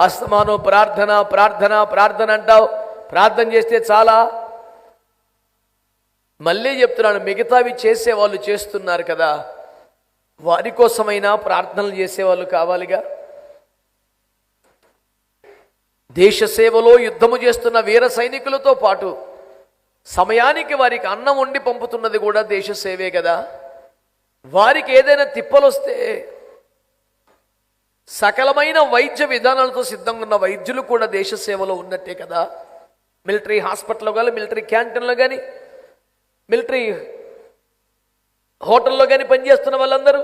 అస్తమానం ప్రార్థన ప్రార్థన ప్రార్థన అంటావు. ప్రార్థన చేస్తే చాలా. మళ్ళీ చెప్తున్నాను మిగతావి చేసేవాళ్ళు చేస్తున్నారు కదా. వారి కోసమైనా ప్రార్థనలు చేసేవాళ్ళు కావాలిగా. దేశ సేవలో యుద్ధము చేస్తున్న వీర సైనికులతో పాటు సమయానికి వారికి అన్నం వండి పంపుతున్నది కూడా దేశ సేవే కదా. వారికి ఏదైనా తిప్పలొస్తే సకలమైన వైద్య విధానాలతో సిద్ధంగా ఉన్న వైద్యులు కూడా దేశ సేవలో ఉన్నట్టే కదా. మిలిటరీ హాస్పిటల్లో కానీ మిలిటరీ క్యాంటీన్లో కానీ మిలిటరీ హోటల్లో కానీ పనిచేస్తున్న వాళ్ళందరూ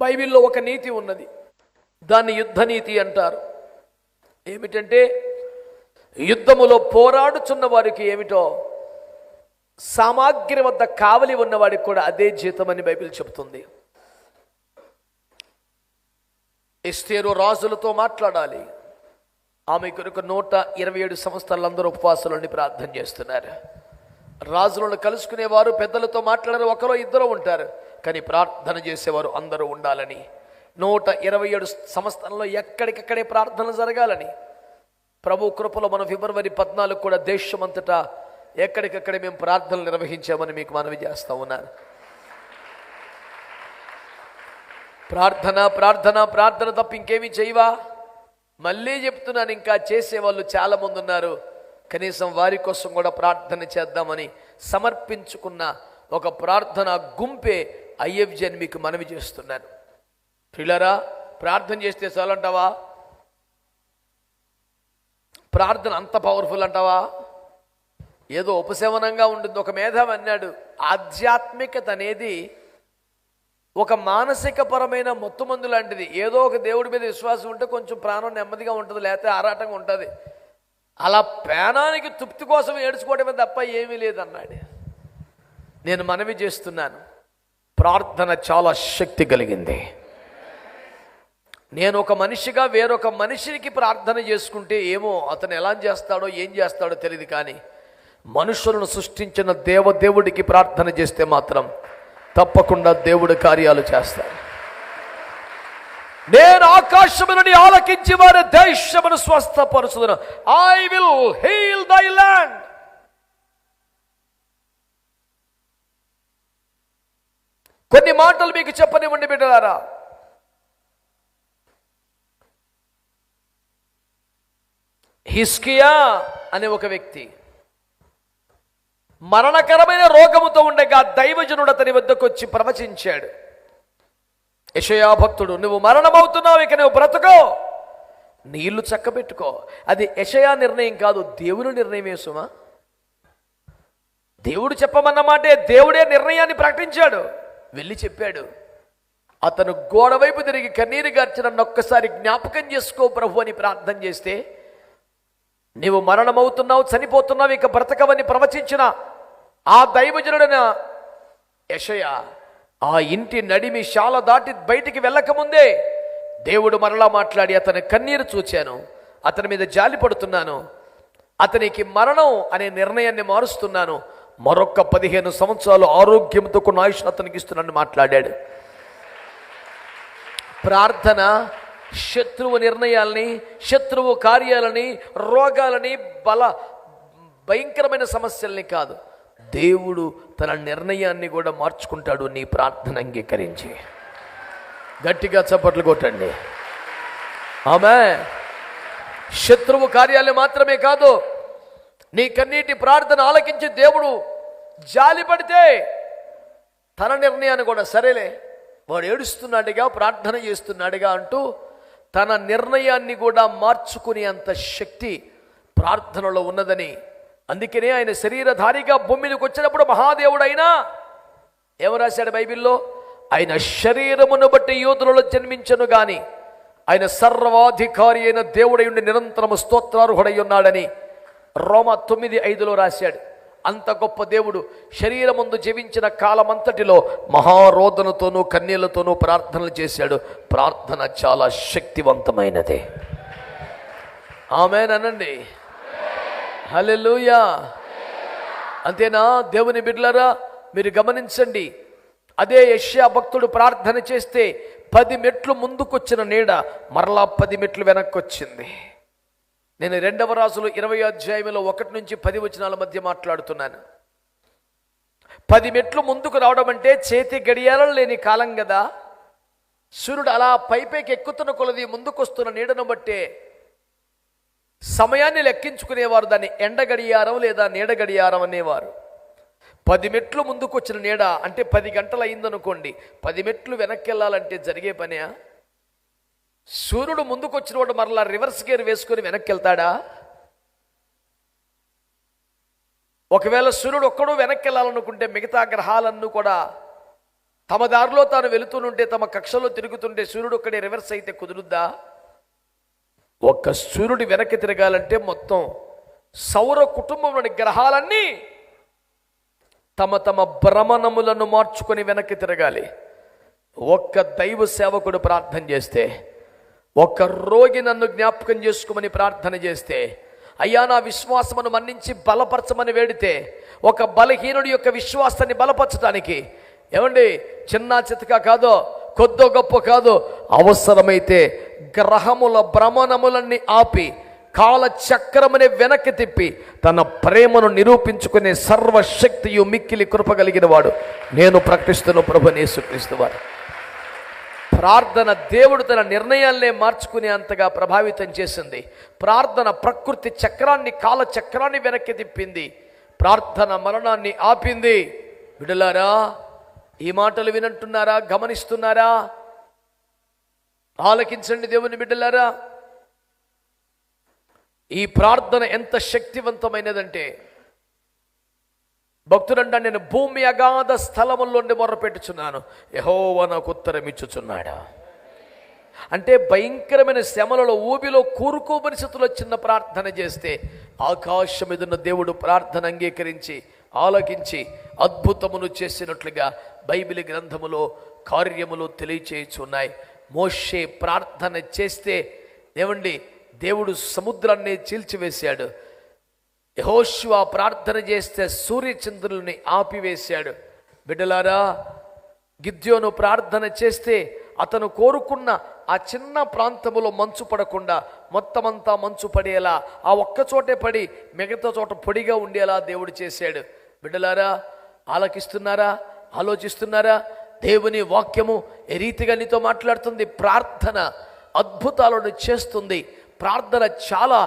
బైబిల్లో ఒక నీతి ఉన్నది. దాన్ని యుద్ధ నీతి అంటారు. ఏమిటంటే యుద్ధములో పోరాడుచున్న వారికి ఏమిటో సామాగ్రి వద్ద కావలి ఉన్నవాడికి కూడా అదే జీతం అని బైబిల్ చెబుతుంది. ఎస్తేరు రాజులతో మాట్లాడాలి. ఆమె కొరకు నూట ఇరవై ఏడు సంవత్సరాలు అందరూ ఉపవాసాలని ప్రార్థన చేస్తున్నారు. రాజులను కలుసుకునేవారు పెద్దలతో మాట్లాడారు ఒకరో ఇద్దరు ఉంటారు. కానీ ప్రార్థన చేసేవారు అందరూ ఉండాలని. నూట ఇరవై ఏడు సంవత్సరంలో ఎక్కడికక్కడే ప్రార్థన జరగాలని. ప్రభు కృపలో మన ఫిబ్రవరి పద్నాలుగు కూడా దేశమంతటా ఎక్కడికక్కడ మేము ప్రార్థనలు నిర్వహించామని మీకు మనవి చేస్తా ఉన్నారు ప్రార్థన ప్రార్థన ప్రార్థన తప్ప ఇంకేమీ చేయవా? మళ్ళీ చెప్తున్నాను ఇంకా చేసేవాళ్ళు చాలా మంది ఉన్నారు. కనీసం వారి కోసం కూడా ప్రార్థన చేద్దామని సమర్పించుకున్న ఒక ప్రార్థన గుంపే ఐఎఫ్జి అని మీకు మనవి చేస్తున్నాను. పిల్లరా ప్రార్థన చేస్తే చాలంటావా? ప్రార్థన అంత పవర్ఫుల్ అంటావా? ఏదో ఉపశమనంగా ఉంటుంది. ఒక మేధావి అన్నాడు ఆధ్యాత్మికత అనేది ఒక మానసిక పరమైన మొత్తుమందు లాంటిది. ఏదో ఒక దేవుడి మీద విశ్వాసం ఉంటే కొంచెం ప్రాణం నెమ్మదిగా ఉంటుంది లేకపోతే ఆరాటంగా ఉంటుంది. అలా ప్రాణానికి తృప్తి కోసం ఏడ్చుకోవడమే తప్ప ఏమీ లేదన్నాడు. నేను మనవి చేస్తున్నాను. ప్రార్థన చాలా శక్తి కలిగింది. నేను ఒక మనిషిగా వేరొక మనిషికి ప్రార్థన చేసుకుంటే ఏమో అతను ఎలా చేస్తాడో ఏం చేస్తాడో తెలియదు కానీ మనుషులను సృష్టించిన దేవదేవుడికి ప్రార్థన చేస్తే మాత్రం తప్పకుండా దేవుడు కార్యాలు చేస్తాడు. నేను ఆకాశములని ఆలకించి వారి దేశమును స్వస్థపరుచుదను. I will heal thy land కొన్ని మాటలు మీకు చెప్పనివ్వండి బిడ్డలారా. హిస్కియా అనే ఒక వ్యక్తి మరణకరమైన రోగముతో ఉండగా దైవజనుడు అతని వద్దకు వచ్చి ప్రవచించాడు. యషయాభక్తుడు నువ్వు మరణమవుతున్నావు ఇక నువ్వు బ్రతుకో. నీళ్ళు చక్కబెట్టుకో. అది యషయా నిర్ణయం కాదు దేవుని నిర్ణయమే సుమా. దేవుడు చెప్పమన్నమాటే దేవుడే నిర్ణయాన్ని ప్రకటించాడు. వెళ్ళి చెప్పాడు అతను గోడ వైపు తిరిగి కన్నీరు గార్చి నన్ను ఒక్కసారి జ్ఞాపకం చేసుకో ప్రభు అని ప్రార్థన చేస్తే నీవు మరణమవుతున్నావు చనిపోతున్నావు ఇక బ్రతకవని ప్రవచించిన ఆ దైవజనుడైన యషయ ఆ ఇంటి నడిమి శాల దాటి బయటికి వెళ్ళకముందే దేవుడు మరలా మాట్లాడి అతని కన్నీరు చూచాను అతని మీద జాలి పడుతున్నాను అతనికి మరణం అనే నిర్ణయాన్ని మారుస్తున్నాను మరొక్క పదిహేను సంవత్సరాలు ఆరోగ్యంతో కొన్ని ఆయుష్ అతనికి ఇస్తున్నాను మాట్లాడాడు. ప్రార్థన శత్రువు నిర్ణయాల్ని శత్రువు కార్యాలని రోగాలని బల భయంకరమైన సమస్యల్ని కాదు. దేవుడు తన నిర్ణయాన్ని కూడా మార్చుకుంటాడు. నీ ప్రార్థన అంగీకరించి. గట్టిగా చప్పట్లు కొట్టండి. ఆమె శత్రువు కార్యాలు మాత్రమే కాదు నీ కన్నీటి ప్రార్థన ఆలకించి దేవుడు జాలి పడితే తన నిర్ణయాన్ని కూడా సరేలే వాడు ఏడుస్తున్నాడుగా ప్రార్థన చేస్తున్నాడుగా అంటూ తన నిర్ణయాన్ని కూడా మార్చుకునే అంత శక్తి ప్రార్థనలో ఉన్నదని. అందుకనే ఆయన శరీరధారిగా భూమి మీదకి వచ్చినప్పుడు మహాదేవుడైనా ఏమో రాశాడు బైబిల్లో? ఆయన శరీరమును బట్టి యోధులలో జన్మించను గాని ఆయన సర్వాధికారి అయిన దేవుడై ఉండి నిరంతరము స్తోత్రార్హుడై ఉన్నాడని రోమ తొమ్మిది ఐదులో రాశాడు. అంత గొప్ప దేవుడు శరీరముందు జీవించిన కాలమంతటిలో మహారోదనతోనూ కన్యలతోనూ ప్రార్థనలు చేశాడు. ప్రార్థన చాలా శక్తివంతమైనది. ఆమెనండి హలెలుయా అంతేనా? దేవుని బిడ్లరా మీరు గమనించండి. అదే యష్యా భక్తుడు ప్రార్థన చేస్తే పది మెట్లు ముందుకొచ్చిన నీడ మరలా పది మెట్లు వెనక్కి వచ్చింది నేను రెండవ రాసులు ఇరవై అధ్యాయంలో ఒకటి నుంచి పది వచనాల మధ్య మాట్లాడుతున్నాను. పది మెట్లు ముందుకు రావడం అంటే చేతి గడియారం లేని కాలం కదా. సూర్యుడు అలా పైపైకి ఎక్కుతున్న కొలది ముందుకొస్తున్న నీడను బట్టే సమయాన్ని లెక్కించుకునేవారు దాన్ని ఎండ గడియారం లేదా నీడ గడియారం అనేవారు. పది మెట్లు ముందుకు వచ్చిన నీడ అంటే పది గంటలు అయిందనుకోండి పది మెట్లు వెనక్కి వెళ్ళాలంటే జరిగే పనే సూర్యుడు ముందుకొచ్చిన వాడు మరలా రివర్స్ గేర్ వేసుకొని వెనక్కి వెళ్తాడా ఒకవేళ సూర్యుడు ఒక్కడు వెనక్కి వెళ్ళాలనుకుంటే మిగతా గ్రహాలన్నీ కూడా తమ దారిలో తాను వెళుతుంటే తమ కక్షలో తిరుగుతుంటే సూర్యుడు ఒక్కడే రివర్స్ అయితే కుదురుద్దా? ఒక్క సూర్యుడు వెనక్కి తిరగాలంటే మొత్తం సౌర కుటుంబంలోని గ్రహాలన్నీ తమ తమ భ్రమణములను మార్చుకొని వెనక్కి తిరగాలి. ఒక్క దైవ సేవకుడు ప్రార్థన చేస్తే ఒక్క రోగి నన్ను జ్ఞాపకం చేసుకోమని ప్రార్థన చేస్తే అయ్యా నా విశ్వాసమును మన్నించి బలపరచమని వేడితే ఒక బలహీనుడి యొక్క విశ్వాసాన్ని బలపరచడానికి ఏమండి చిన్న చితక కాదో కొద్దో గొప్ప కాదో అవసరమైతే గ్రహముల భ్రమణములన్నీ ఆపి కాల చక్రమని వెనక్కి తిప్పి తన ప్రేమను నిరూపించుకునే సర్వశక్తియు మిక్కిలి కృప కలిగిన వాడు నేను ప్రకటిస్తున్న ప్రభు నేసుక్రీస్తు వారు. ప్రార్థన దేవుడు తన నిర్ణయాలనే మార్చుకునే అంతగా ప్రభావితం చేసింది. ప్రార్థన ప్రకృతి చక్రాన్ని కాల చక్రాన్ని వెనక్కి తిప్పింది. ప్రార్థన మరణాన్ని ఆపింది. విడలారా ఈ మాటలు వినంటున్నారా? గమనిస్తున్నారా? ఆలకించండి దేవుని బిడ్డలారా. ఈ ప్రార్థన ఎంత శక్తివంతమైనదంటే భక్తుడంట నేను భూమి అగాధ స్థలములోండి మొరపెట్టుచున్నాను. యహోవ నాకు ఉత్తరం ఇచ్చుచున్నాడా అంటే భయంకరమైన శ్రమలలో ఊబిలో కూరుకో పరిస్థితుల్లో చిన్న ప్రార్థన చేస్తే ఆకాశం ఎదున్న దేవుడు ప్రార్థన అంగీకరించి ఆలకించి అద్భుతమును చేసినట్లుగా బైబిల్ గ్రంథములో కార్యములు తెలియచేయుచున్నాయి. మోషే ప్రార్థన చేస్తే ఏమండి దేవుడు సముద్రాన్ని చీల్చివేశాడు. యహోశివ ప్రార్థన చేస్తే సూర్యచంద్రుల్ని ఆపివేశాడు. బిడ్డలారా గిద్యోను ప్రార్థన చేస్తే అతను కోరుకున్న ఆ చిన్న ప్రాంతములో మంచు పడకుండా మొత్తమంతా మంచు పడేలా ఆ ఒక్క చోటే పడి మిగతా చోట పొడిగా ఉండేలా దేవుడు చేశాడు. బిడ్డలారా ఆలకిస్తున్నారా ఆలోచిస్తున్నారా? దేవుని వాక్యము ఏ రీతిగా నీతో మాట్లాడుతుంది? ప్రార్థన అద్భుతాలను చేస్తుంది. ప్రార్థన చాలా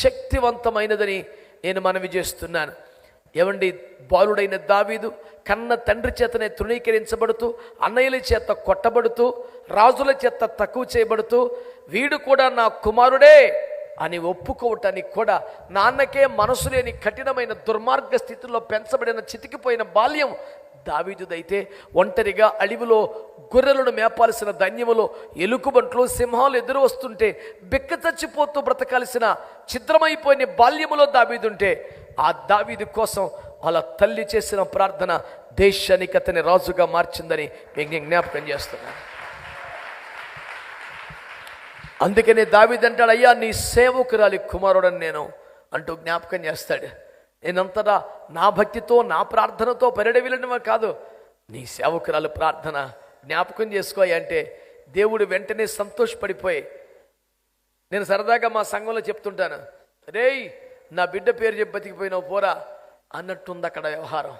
శక్తివంతమైనదని నేను మనవి చేస్తున్నాను. ఏమండి? బాలుడైన దావీదు కన్న తండ్రి చేతనే తృణీకరించబడుతూ అన్నయ్యల చేత కొట్టబడుతూ రాజుల చేత తక్కువ చేయబడుతూ వీడు కూడా నా కుమారుడే అని ఒప్పుకోవటానికి కూడా నాన్నకే మనసు లేని కఠినమైన దుర్మార్గ స్థితిలో పెంచబడిన చితికిపోయిన బాల్యం దావీదుదైతే ఒంటరిగా అడవిలో గొర్రెలను మేపాల్సిన ధన్యములో ఎలుకబంట్లు సింహాలు ఎదురు వస్తుంటే బిక్క చచ్చిపోతూ బ్రతకాల్సిన ఛిద్రమైపోయిన బాల్యములో దావీదుంటే ఆ దావీదు కోసం వాళ్ళ తల్లి చేసిన ప్రార్థన దేశానికి అతని రాజుగా మార్చిందని మీకు నేను జ్ఞాపకం చేస్తున్నాను. అందుకనే దావీదంటాడు అయ్యా నీ సేవకురాలి కుమారుడని నేను అంటూ జ్ఞాపకం చేస్తాడు. నేనంతటా నా భక్తితో నా ప్రార్థనతో పరిడవిలడమే కాదు. నీ సేవకురాలు ప్రార్థన జ్ఞాపకం చేసుకోయి అంటే దేవుడు వెంటనే సంతోషపడిపోయి నేను సరదాగా మా సంఘంలో చెప్తుంటాను రేయ్ నా బిడ్డ పేరు చెప్పి బతికిపోయినావు పోరా అన్నట్టుంది అక్కడ వ్యవహారం.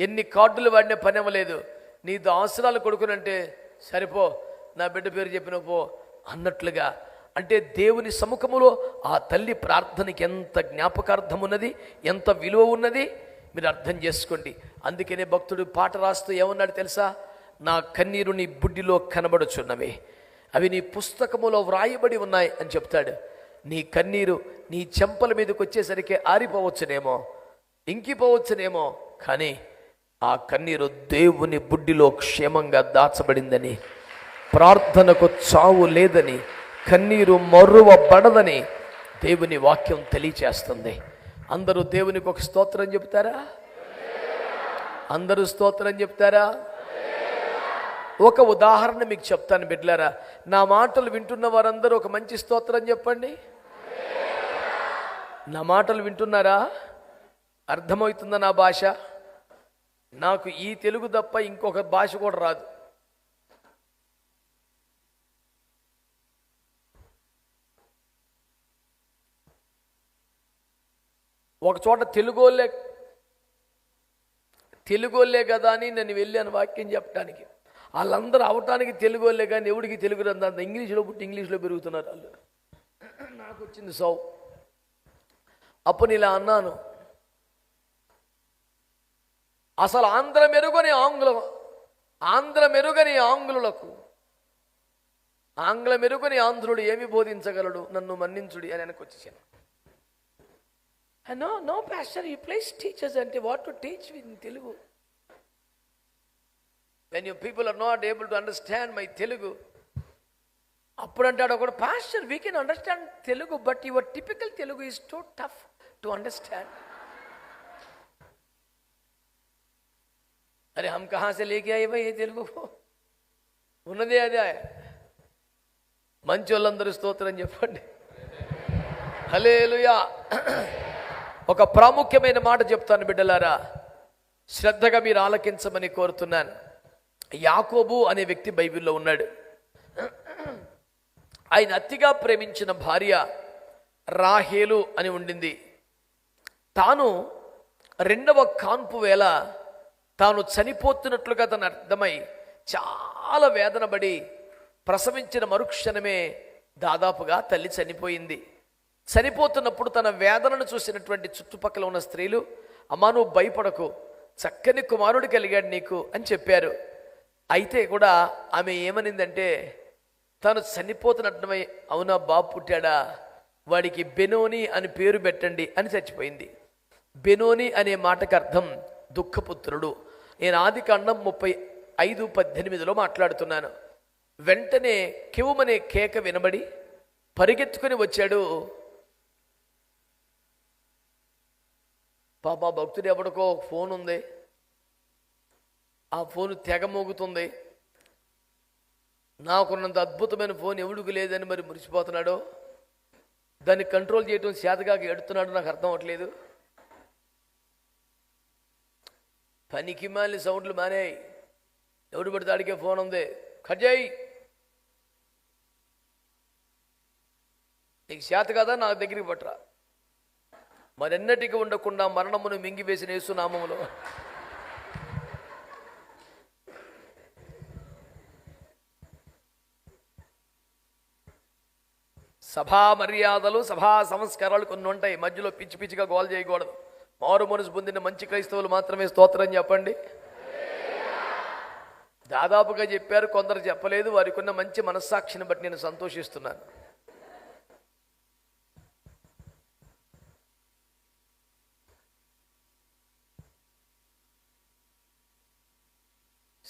ఎన్ని కార్డులు వాడినా పని అవ్వలేదు. నీ అవసరాలు కొడుకునంటే సరిపో నా బిడ్డ పేరు చెప్పిన పో అన్నట్లుగా అంటే దేవుని సముఖములో ఆ తల్లి ప్రార్థనకి ఎంత జ్ఞాపకార్థం ఉన్నది ఎంత విలువ ఉన్నది మీరు అర్థం చేసుకోండి. అందుకనే భక్తుడు పాట రాస్తూ ఏమన్నాడు తెలుసా? నా కన్నీరు నీ బుడ్డిలో కనబడుచున్నవి అవి నీ పుస్తకములో వ్రాయబడి ఉన్నాయి అని చెప్తాడు. నీ కన్నీరు నీ చెంపల మీదకి వచ్చేసరికి ఆరిపోవచ్చునేమో ఇంకిపోవచ్చునేమో కానీ ఆ కన్నీరు దేవుని బుడ్డిలో క్షేమంగా దాచబడిందని ప్రార్థనకు చావు లేదని కన్నీరు మరువబడదని దేవుని వాక్యం తెలియచేస్తుంది. అందరూ దేవునికి ఒక స్తోత్రం చెప్తారా అందరూ స్తోత్రం చెప్తారా ఒక ఉదాహరణ మీకు చెప్తాను బిడ్లారా నా మాటలు వింటున్న వారందరూ ఒక మంచి స్తోత్రం చెప్పండి. నా మాటలు వింటున్నారా? అర్థమవుతుందా నా భాష? నాకు ఈ తెలుగు తప్ప ఇంకొక భాష కూడా రాదు. ఒక చోట తెలుగోళ్ళే తెలుగోళ్ళే కదా అని నేను వెళ్ళాను వాక్యం చెప్పడానికి వాళ్ళందరూ అవటానికి తెలుగోళ్ళే కానీ ఎవడికి తెలుగు రందంత ఇంగ్లీష్లో పుట్టి ఇంగ్లీష్లో పెరుగుతున్నారు వాళ్ళు. నాకు వచ్చింది సౌ. అప్పుడు ఇలా అన్నాను అసలు ఆంధ్ర మెరుగని ఆంగ్లం ఆంధ్ర మెరుగని ఆంగ్లులకు ఆంగ్ల మెరుగని ఆంధ్రుడు ఏమి బోధించగలడు? నన్ను మన్నించుడి అని వెనకొచ్చేసాను no no pastor you place teachers అంటే what to teach in Telugu when you people are not able to understand my Telugu అప్పుడు అంటాడు ఒకడు pastor we can understand Telugu but your typical Telugu is too tough to understand అరే హమ్ కహా సే లేకే అయ్యే భయ్ తెలుగు ఉన్నదే అదే మంచి వాళ్ళందరూ స్తోత్రం చెప్పండి. హలే ఒక ప్రాముఖ్యమైన మాట చెప్తాను బిడ్డలారా. శ్రద్ధగా మీరు ఆలకించమని కోరుతున్నాను. యాకోబు అనే వ్యక్తి బైబిల్లో ఉన్నాడు. ఆయన అతిగా ప్రేమించిన భార్య రాహేలు అని ఉండింది. తాను రెండవ కాన్పు వేళ తాను చనిపోతున్నట్లుగా తను అర్థమై చాలా వేదనబడి ప్రసవించిన మరుక్షణమే దాదాపుగా తల్లి చనిపోయింది. చనిపోతున్నప్పుడు తన వేదనను చూసినటువంటి చుట్టుపక్కల ఉన్న స్త్రీలు అమ్మా నువ్వు భయపడకు చక్కని కుమారుడు కలిగాడు నీకు అని చెప్పారు. అయితే కూడా ఆమె ఏమనిందంటే తను చనిపోతున్నట్టుమై అవునా బాబు పుట్టాడా? వాడికి బెనోని అని పేరు పెట్టండి అని చచ్చిపోయింది. బెనోని అనే మాటకు అర్థం దుఃఖపుత్రుడు. నేను ఆది కాండం ముప్పై ఐదు పద్దెనిమిదిలో మాట్లాడుతున్నాను. వెంటనే కివుమనే కేక వినబడి పరిగెత్తుకుని వచ్చాడు పాప భక్తుడు ఎవడికో ఫోన్ ఉంది. ఆ ఫోన్ తెగ మోగుతుంది. నాకున్నంత అద్భుతమైన ఫోన్ ఎవడికి లేదని మరి మురిసిపోతున్నాడో? దాన్ని కంట్రోల్ చేయటం చేతగాక ఎడుతున్నాడు నాకు అర్థం అవ్వట్లేదు. పనికి మాలి సౌండ్లు మానేయి. ఎవడు పడితే అడిగే ఫోన్ ఉంది. కట్ నీకు చేత కదా? నా దగ్గరికి పట్టరా. మరెన్నటికి ఉండకుండా మరణమును మింగివేసిన యేసునామములో సభా మర్యాదలు సభా సంస్కారాలు కొన్ని ఉంటాయి. మధ్యలో పిచ్చి పిచ్చిగా గోల్ చేయకూడదు. మారు మనసు పొందిన మంచి క్రైస్తవులు మాత్రమే స్తోత్రం చెప్పండి. దాదాపుగా చెప్పారు కొందరు చెప్పలేదు. వారికి ఉన్న మంచి మనస్సాక్షిని బట్టి నేను సంతోషిస్తున్నాను.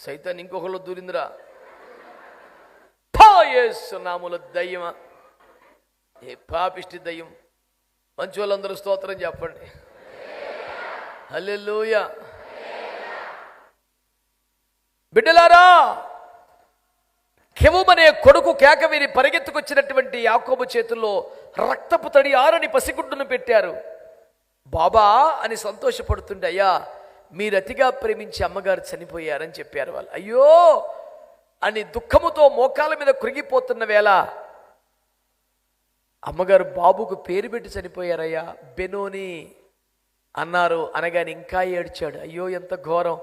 సైతాన్ని ఇంకొకళ్ళు దూరిందిరా. నాముల దయ్యమా. ఏ పాపిష్టి దయ్యం. మంచి వాళ్ళందరూ స్తోత్రం చెప్పండి. హల్లెలూయ. బిడ్డలారా కెవుమనే కొడుకు కేక విని పరిగెత్తుకొచ్చినటువంటి యాకోబు చేతుల్లో రక్తపు తడి ఆరని పసిగుడ్డును పెట్టారు. బాబా అని సంతోషపడుతుండే అయ్యా. మీరు అతిగా ప్రేమించి అమ్మగారు చనిపోయారని చెప్పారు వాళ్ళు. అయ్యో! అని దుఃఖముతో మోకాల మీద కృగిపోతున్న వేళ అమ్మగారు బాబుకు పేరు పెట్టి చనిపోయారయ్యా. బెనోని అన్నారు. అనగాని ఇంకా ఏడ్చాడు. అయ్యో ఎంత ఘోరం.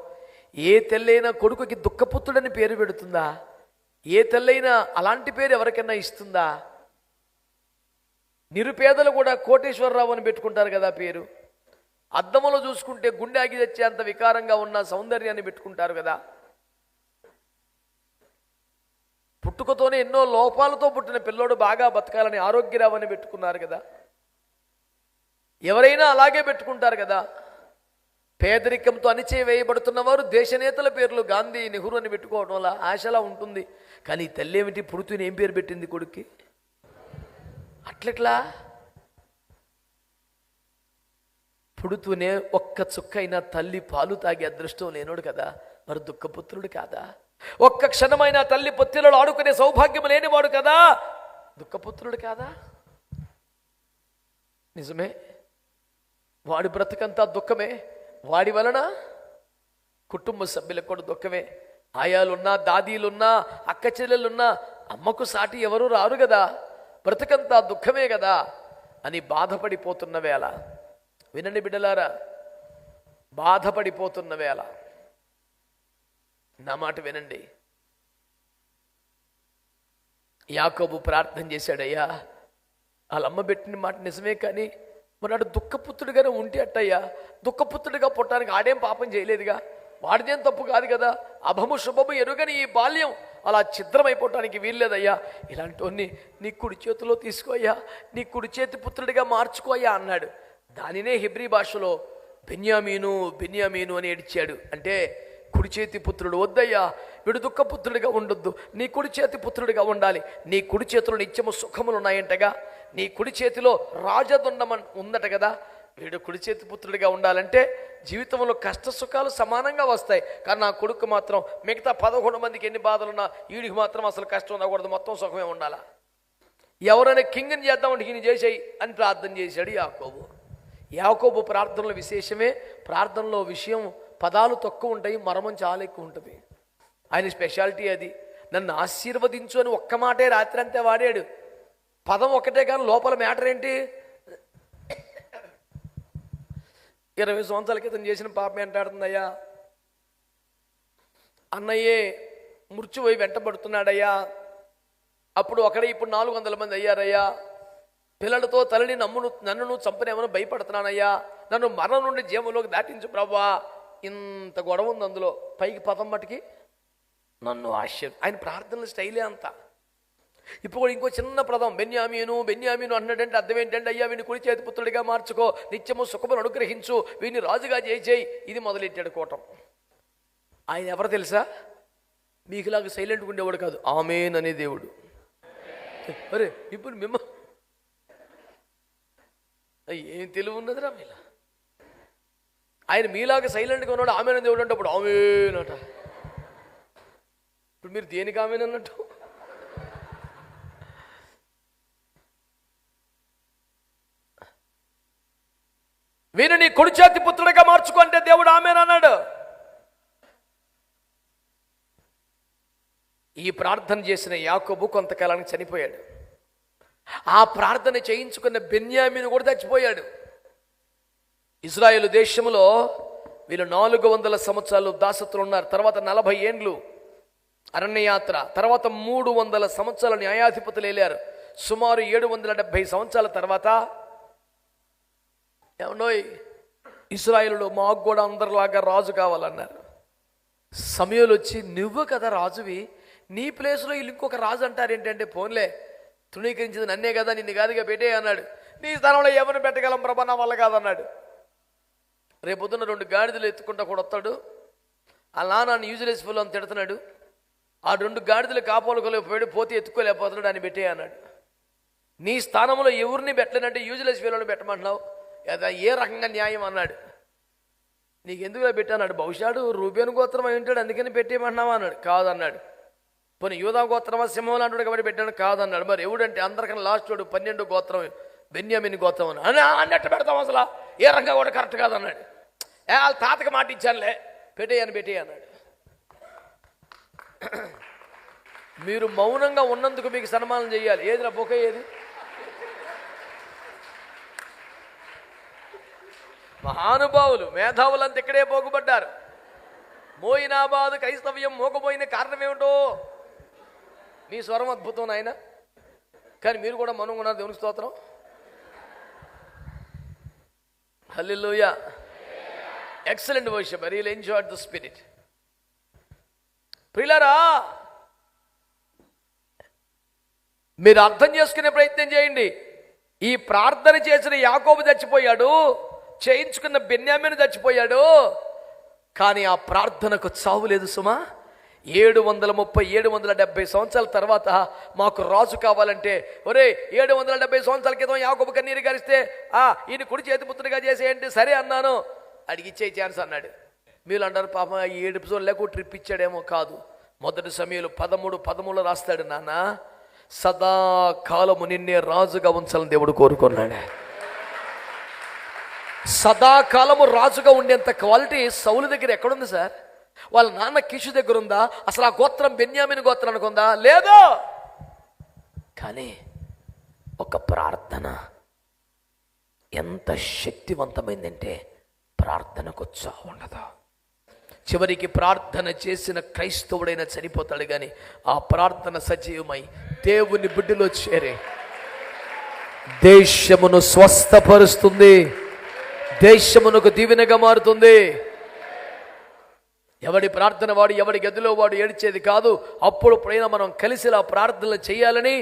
ఏ తెల్లైనా కొడుకుకి దుఃఖపుత్రుడని పేరు పెడుతుందా? ఏ తెల్లైనా అలాంటి పేరు ఎవరికైనా ఇస్తుందా? నిరుపేదలు కూడా కోటేశ్వరరావు అని పెట్టుకుంటారు కదా పేరు. అద్దములో చూసుకుంటే గుండె ఆగి తెచ్చేంత వికారంగా ఉన్న సౌందర్యాన్ని పెట్టుకుంటారు కదా. పుట్టుకతోనే ఎన్నో లోపాలతో పుట్టిన పిల్లోడు బాగా బతకాలని ఆరోగ్యరావని పెట్టుకున్నారు కదా. ఎవరైనా అలాగే పెట్టుకుంటారు కదా. పేదరికంతో అణిచేవేయబడుతున్న వారు దేశనేతల పేర్లు గాంధీ నెహ్రూ అని పెట్టుకోవడం వల్ల ఆశలా ఉంటుంది. కానీ తల్లి ఏమిటి పుడుతుని ఏం పేరు పెట్టింది కొడుక్కి? అట్లెట్లా? పుడుతూనే ఒక్క చుక్కైనా తల్లి పాలు తాగి అదృష్టం లేనోడు కదా మరి దుఃఖపుత్రుడు కాదా? ఒక్క క్షణమైన తల్లి పొత్తిలలో ఆడుకునే సౌభాగ్యం లేనివాడు కదా దుఃఖపుత్రుడు కాదా? నిజమే. వాడి బ్రతుకంతా దుఃఖమే. వాడి వలన కుటుంబ సభ్యులకు కూడా దుఃఖమే. ఆయాలున్నా దాదీలున్నా అక్క చెల్లెలున్నా అమ్మకు సాటి ఎవరు రారు కదా. బ్రతకంతా దుఃఖమే కదా అని బాధపడిపోతున్న వేళ. వినండి బిడ్డలారా బాధపడిపోతున్న వేళ నా మాట వినండి. యాకోబు ప్రార్థన చేశాడయ్యా వాళ్ళమ్మ పెట్టిన మాట నిజమే కానీ మనాడు దుఃఖపుత్రుడిగానే ఉంటే అట్టయ్యా దుఃఖపుత్రుడిగా పుట్టడానికి ఆడేం పాపం చేయలేదుగా వాడిదేం తప్పు కాదు కదా అభము శుభము ఎరుగని ఈ బాల్యం అలా ఛిద్రమైపోవటానికి వీల్లేదయ్యా ఇలాంటివన్నీ నీ కుడి చేతిలో తీసుకోయ్యా నీ కుడి చేతి పుత్రుడిగా మార్చుకోయ్యా అన్నాడు. దానినే హిబ్రీ భాషలో బెన్యామీను బెన్యామీను అని ఏడ్చాడు. అంటే కుడి చేతి పుత్రుడు వద్దయ్యా వీడు దుఃఖపుత్రుడిగా ఉండొద్దు. నీ కుడి చేతి పుత్రుడిగా ఉండాలి. నీ కుడి చేతిలో నిత్యము సుఖములు ఉన్నాయంటగా నీ కుడి చేతిలో రాజదుండమన్ ఉందట కదా. వీడు కుడి చేతి పుత్రుడిగా ఉండాలంటే జీవితంలో కష్ట సుఖాలు సమానంగా వస్తాయి. కానీ నా కొడుకు మాత్రం మిగతా పదకొండు మందికి ఎన్ని బాధలున్నా వీడికి మాత్రం అసలు కష్టం ఉండకూడదు. మొత్తం సుఖమే ఉండాలా? ఎవరైనా కింగ్ని చేద్దామంటే ఈయన చేసేయి అని ప్రార్థన చేశాడు యాకోబు. యాకోబు ప్రార్థనలో విశేషమే. ప్రార్థనలో విషయం పదాలు తక్కువ ఉంటాయి మరమం చాలా ఎక్కువ ఉంటుంది. ఆయన స్పెషాలిటీ అది. నన్ను ఆశీర్వదించు అని ఒక్క మాటే రాత్రి అంతే వాడాడు. పదం ఒకటే కానీ లోపల మ్యాటర్ ఏంటి? ఇరవై సంవత్సరాల క్రితం చేసిన పాపం వెంటాడుతుందయ్యా అన్నయ్యే మృత్యుపోయి వెంటబడుతున్నాడయ్యా. అప్పుడు ఒకడే ఇప్పుడు నాలుగు వందల మంది అయ్యారయ్యా. పిల్లలతో తల్లిని నమ్మును నన్ను చంపనేమని భయపడుతున్నానయ్యా. నన్ను మరణం నుండి జీవంలోకి దాటించు ప్రభా. ఇంత గొడవ ఉంది అందులో. పైకి పదం మటుకి నన్ను ఆశ్చర్యం ఆయన ప్రార్థనల స్టైలే అంతా. ఇప్పుడు కూడా ఇంకో చిన్న పదం బెన్యామీను బెన్యామీను అన్నాడంటే అర్థం ఏంటంటే అయ్యా వీడిని కుడి చేతి పుత్రుడిగా మార్చుకో. నిత్యము సుఖమును అనుగ్రహించు. వీడిని రాజుగా చేయి ఇది మొదలెట్టాడు కోటం. ఆయన ఎవరు తెలుసా? మీకులాగా సైలెంట్గా ఉండేవాడు కాదు. ఆమెన్ అనే దేవుడు. అరే ఇప్పుడు మిమ్మ ఏం తెలివి ఉన్నదిరా మీలా? ఆయన మీలాగా సైలెంట్గా ఉన్నాడు ఆమెను దేవుడు అంటే అప్పుడు ఆమెనట ఇప్పుడు మీరు దేనికి ఆమెనన్నట్టు అన్నట్టు? నీ కుడి చేతి పుత్రుడిగా మార్చుకో అంటే దేవుడు ఆమెనన్నాడు ఈ ప్రార్థన చేసిన యాకోబు కొంతకాలానికి చనిపోయాడు. ఆ ప్రార్థన చేయించుకున్న బెన్యామిని కూడా చచ్చిపోయాడు. ఇజ్రాయేల్ దేశంలో వీళ్ళు నాలుగు వందల సంవత్సరాలు దాసత్తులు ఉన్నారు. తర్వాత నలభై ఏండ్లు అరణ్యయాత్ర తర్వాత మూడు వందల సంవత్సరాల న్యాయాధిపతులు వెళ్ళారు సుమారు ఏడు వందల డెబ్భై సంవత్సరాల తర్వాత ఏమన్నోయ్ ఇస్రాయేలులో మాకు కూడా అందరిలాగా రాజు కావాలన్నారు. సమయంలో వచ్చి నువ్వు కదా రాజువి నీ ప్లేస్లో వీళ్ళు ఇంకొక రాజు అంటారు ఏంటంటే ఫోన్లే. తృణీకరించింది నన్నే కదా నిన్ను కాదుగా పెట్టే అన్నాడు. నీ స్థానంలో ఎవరిని పెట్టగలం ప్రభా? నా వల్ల కాదన్నాడు. రేపొద్దున రెండు గాడిదలు ఎత్తుకుంటా కూడా వస్తాడు. ఆ నాన్న యూజ్లెస్ ఫుల్ అని తిడుతున్నాడు. ఆ రెండు గాడిదలు కాపాడుకోలేకపోయాడు పోతే ఎత్తుకోలేకపోతున్నాడు అని పెట్టే అన్నాడు. నీ స్థానంలో ఎవరిని పెట్టలేనంటే యూజ్లెస్ ఫీల్ని పెట్టమంటున్నావు? లేదా ఏ రకంగా న్యాయం అన్నాడు. నీకు ఎందుకు పెట్టాన్నాడు బహుశాడు రూబేను గోత్రం అయి ఉంటాడు అందుకని పెట్టేయమంటున్నావా అన్నాడు. కాదన్నాడు. పోనీ యూదా గోత్రమా సింహం లాంటి కాబట్టి పెట్టాను కాదన్నాడు. మరి ఎవడంటే అందరికన్నా లాస్ట్ వాడు పన్నెండు గోత్రం బెన్యామిని గోత్రం అని. అని అన్నట్టు పెడతాం అసలు. ఏ రంగా కూడా కరెక్ట్ కాదన్నాడు. ఏ వాళ్ళ తాతకి మాట ఇచ్చానులే. పెట్టేయని పెట్టేయి అన్నాడు. మీరు మౌనంగా ఉన్నందుకు మీకు సన్మానం చేయాలి. ఏది నా బొక్క ఏది? మహానుభావులు మేధావులంతా ఇక్కడే పోగుపడ్డారు. మోయినాబాదు క్రైస్తవ్యం మోకపోయిన కారణం మీ స్వరం అద్భుతం ఆయన కానీ మీరు కూడా మనం ఉన్నారు దేవుని స్తోత్రం. Hallelujah. Excellent worship real enjoy the spirit ప్రిలరా మీరు అర్థం చేసుకునే ప్రయత్నం చేయండి. ఈ ప్రార్థన చేసిన యాకోబు చచ్చిపోయాడు. చేయించుకున్న బెన్యామిని చచ్చిపోయాడు. కానీ ఆ ప్రార్థనకు చావు లేదు సుమా. ఏడు వందల ముప్పై ఏడు వందల డెబ్బై సంవత్సరాల తర్వాత మాకు రాజు కావాలంటే ఒరే ఏడు వందల డెబ్బై సంవత్సరాల క్రితం యాకోబు కన్నీరు గారిస్తే ఆ ఈయన కుడి చేతి పుత్రుడిగా చేసేయండి సరే అన్నాను. అడిగిచ్చే ఛాన్స్ అన్నాడు. మీరు అంటారు పాప ఏడు ఎపిసోడ్ లేకు ట్రిప్ ఇచ్చాడేమో కాదు. మొదటి సమయంలో పదమూడు పదమూడు రాస్తాడు నాన్న. సదాకాలము నిన్నే రాజుగా ఉంచాలని దేవుడు కోరుకున్నాడు. సదాకాలము రాజుగా ఉండేంత క్వాలిటీ సౌలు దగ్గర ఎక్కడుంది సార్? వాళ్ళ నాన్న కిషు దగ్గర ఉందా? అసలు ఆ గోత్రం బెన్యామిన్ గోత్రం అనుకుందా? లేదా. కానీ ఒక ప్రార్థన ఎంత శక్తివంతమైందంటే ప్రార్థనకు ఉత్సాహం ఉండదు. చివరికి ప్రార్థన చేసిన క్రైస్తవుడైనా చనిపోతాడు కానీ ఆ ప్రార్థన సజీవమై దేవుని బిడ్డలో చేరే. దేశమును స్వస్థపరుస్తుంది. దేశమునకు దీవెనగా మారుతుంది. ఎవడి ప్రార్థన వాడు ఎవడి గదిలో వాడు ఏడ్చేది కాదు. అప్పుడు ఎప్పుడైనా మనం కలిసి ఇలా ప్రార్థనలు చేయాలని